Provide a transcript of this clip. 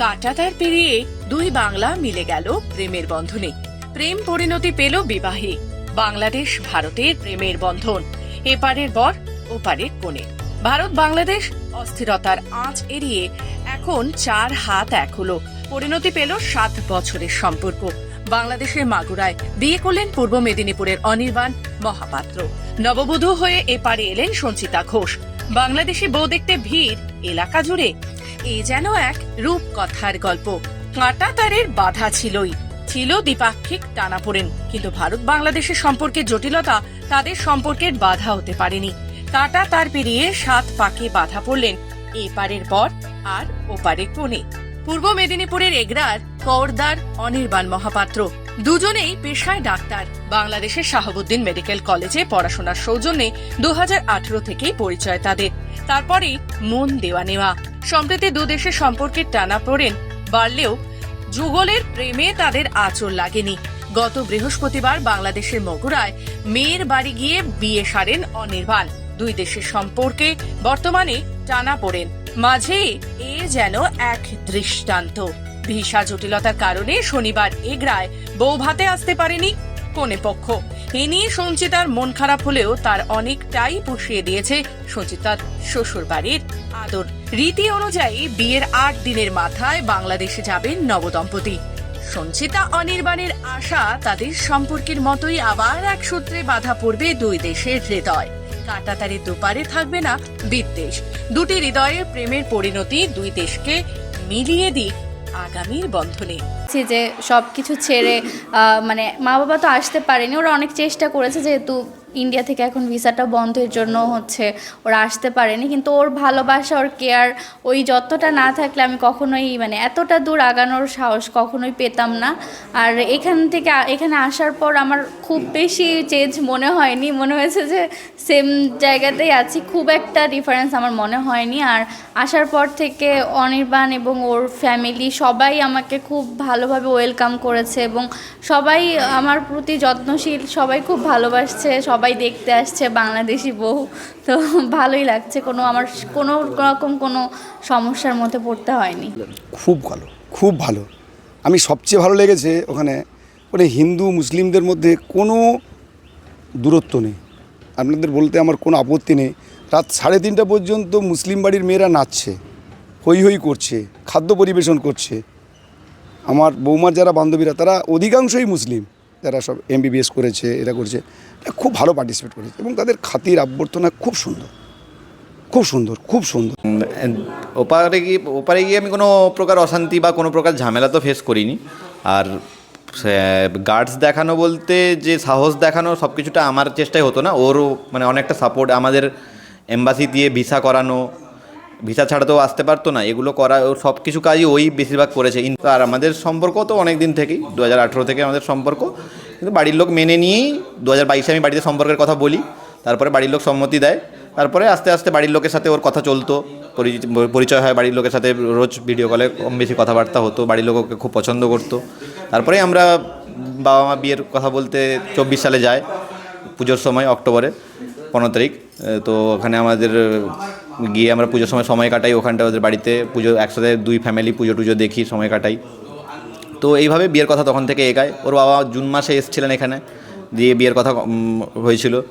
কাঁটাতার পেরিয়ে দুই বাংলা মিলে গেল প্রেমের বন্ধনে। প্রেম পরিণতি পেল বিবাহে। বাংলাদেশ ভারতের প্রেমের বন্ধন। এপারের বর, ওপারের কোণে ভারত, বাংলাদেশ অস্থিরতার আঁচ এড়িয়ে এখন চার হাত এক হলো। পরিণতি পেল সাত বছরের সম্পর্ক। বাংলাদেশের মাগুরায় বিয়ে করলেন পূর্ব মেদিনীপুরের অনির্বাণ মহাপাত্র। নববধূ হয়ে এপারে এলেন সঞ্চিতা ঘোষ। বাংলাদেশি বউ দেখতে ভিড়, এলাকা জুড়ে এ যেন এক রূপকথার গল্প। কাঁটা তারের বাধা ছিলই। ছিল দ্বিপাক্ষিক টানাপোড়েন, কিন্তু ভারত বাংলাদেশের সম্পর্কের জটিলতা তাদের সম্পর্কের বাধা হতে পারেনি। কাঁটা তার পেরিয়ে সাত পাকে বাধা পড়লেন, এপারের পর আর ওপারে কোণে। পূর্ব মেদিনীপুরের এগরার করদার অনির্বাণ মহাপাত্র, দুজনেই পেশায় ডাক্তার। বাংলাদেশের শাহাবুদ্দিন মেডিকেল কলেজে পড়াশোনার সৌজন্যে দু থেকেই পরিচয় তাদের। তারপরেই মন দেওয়া নেওয়া। সম্প্রতি দুদেশের সম্পর্কের টানা পড়েন, বাড়লেও যুগলের প্রেমে তাদের আচর লাগেনি। গত বৃহস্পতিবার বাংলাদেশের মগুরায় মেয়ের বাড়ি গিয়ে বিয়ে সারেন অনির্বাণ। দুই দেশের সম্পর্কে বর্তমানে টানা পড়েন। মাঝে এ যেন এক দৃষ্টান্ত। ভিসা জটিলতার কারণে শনিবার এগরায় বৌভাতে আসতে পারেনি কোনে পক্ষ। এ নিয়ে সঞ্চিতার মন খারাপ হলেও তার অনেকটাই পুষিয়ে দিয়েছে সঞ্চিতার শ্বশুর বাড়ির আদর। রীতি অনুযায়ী বিয়ের আট দিনের মাথায় বাংলাদেশে যাবেন নবদম্পতি। সঞ্চিতা অনির্বাণের আশা তাদের সম্পর্কের মতোই আবার এক সূত্রে বাধা পড়বে দুই দেশের হৃদয়। কাটাতারি দুপারে থাকবে না বিদ্বেষ। দুটি হৃদয়ের প্রেমের পরিণতি দুই দেশকে মিলিয়ে দিক আগামীর বন্ধনে। যে সব কিছু ছেড়ে মানে মা বাবা তো আসতে পারেনি, ওরা অনেক চেষ্টা করেছে যেহেতু ইন্ডিয়া থেকে এখন ভিসাটা বন্ধের জন্য হচ্ছে ওরা আসতে পারেনি। কিন্তু ওর ভালোবাসা, ওর কেয়ার ওই যতটা না থাকলে আমি কখনোই মানে এতটা দূর আগানোর সাহস কখনোই পেতাম না। আর এখান থেকে, এখানে আসার পর আমার খুব বেশি চেঞ্জ মনে হয়নি। মনে হয়েছে যে সেম জায়গাতেই আছি। খুব একটা ডিফারেন্স আমার মনে হয়নি। আর আসার পর থেকে অনির্বাণ এবং ওর ফ্যামিলি সবাই আমাকে খুব ভালোভাবে ওয়েলকাম করেছে এবং সবাই আমার প্রতি যত্নশীল, সবাই খুব ভালোবাসছে সবাই দেখতে আসছে, বাংলাদেশি বউ। তো ভালোই লাগছে, কোনো আমার কোনো রকম কোনো সমস্যার মধ্যে পড়তে হয়নি। খুব ভালো খুব ভালো। আমি সবচেয়ে ভালো লেগেছে ওখানে মানে হিন্দু, মুসলিমদের মধ্যে কোনো দূরত্ব নেই। আপনাদের বলতে আমার কোনো আপত্তি নেই। রাত সাড়ে তিনটা পর্যন্ত মুসলিম বাড়ির মেয়েরা নাচছে হই হই করছে, খাদ্য পরিবেশন করছে। আমার বৌমার যারা বান্ধবীরা, তারা অধিকাংশই মুসলিম। যারা সব এমবিবিএস করেছে এরা করেছে খুব ভালো পার্টিসিপেট করেছে এবং তাদের খাতির আবর্তনা খুব সুন্দর। খুব সুন্দর খুব সুন্দর। ওপারে গিয়ে ওপারে গিয়ে আমি কোনো প্রকার অশান্তি বা কোনো প্রকার ঝামেলা তো ফেস করিনি। আর গার্ডস দেখানো বলতে যে সাহস দেখানো সব কিছুটা আমার চেষ্টায় হতো না। ওরও মানে অনেকটা সাপোর্ট আমাদের এম্বাসি দিয়ে ভিসা করানো ভিসা ছাড়া তো আসতে পারতো না, এগুলো করা সব কিছু কাজই ওই বেশিরভাগ করেছে। আর আমাদের সম্পর্ক তো অনেক দিন থেকেই, দু হাজার আঠেরো থেকে আমাদের সম্পর্ক। কিন্তু বাড়ির লোক মেনে নিয়েই, দু হাজার বাইশে আমি বাড়িতে সম্পর্কের কথা বলি, তারপরে বাড়ির লোক সম্মতি দেয়, তারপরে আস্তে আস্তে বাড়ির লোকের সাথে ওর কথা চলতো পরিচয় হয় বাড়ির লোকের সাথে, রোজ ভিডিও কলে কম বেশি কথাবার্তা হতো, বাড়ির লোক ওকে খুব পছন্দ করতো। তারপরে আমরা বাবা মা বিয়ের কথা বলতে চব্বিশ সালে যায়, পুজোর সময় অক্টোবরে, পনেরো তারিখ তো ওখানে আমাদের গিয়ে আমরা পুজোর সময় সময় কাটাই ওখানটা ওদের বাড়িতে পুজো, একসাথে দুই ফ্যামিলি পুজো টুজো দেখি, সময় কাটাই। তো এইভাবে বিয়ের কথা তখন থেকে এগায় ওর বাবা জুন মাসে এসেছিলেন এখানে, দিয়ে বিয়ের কথা হয়েছিলো।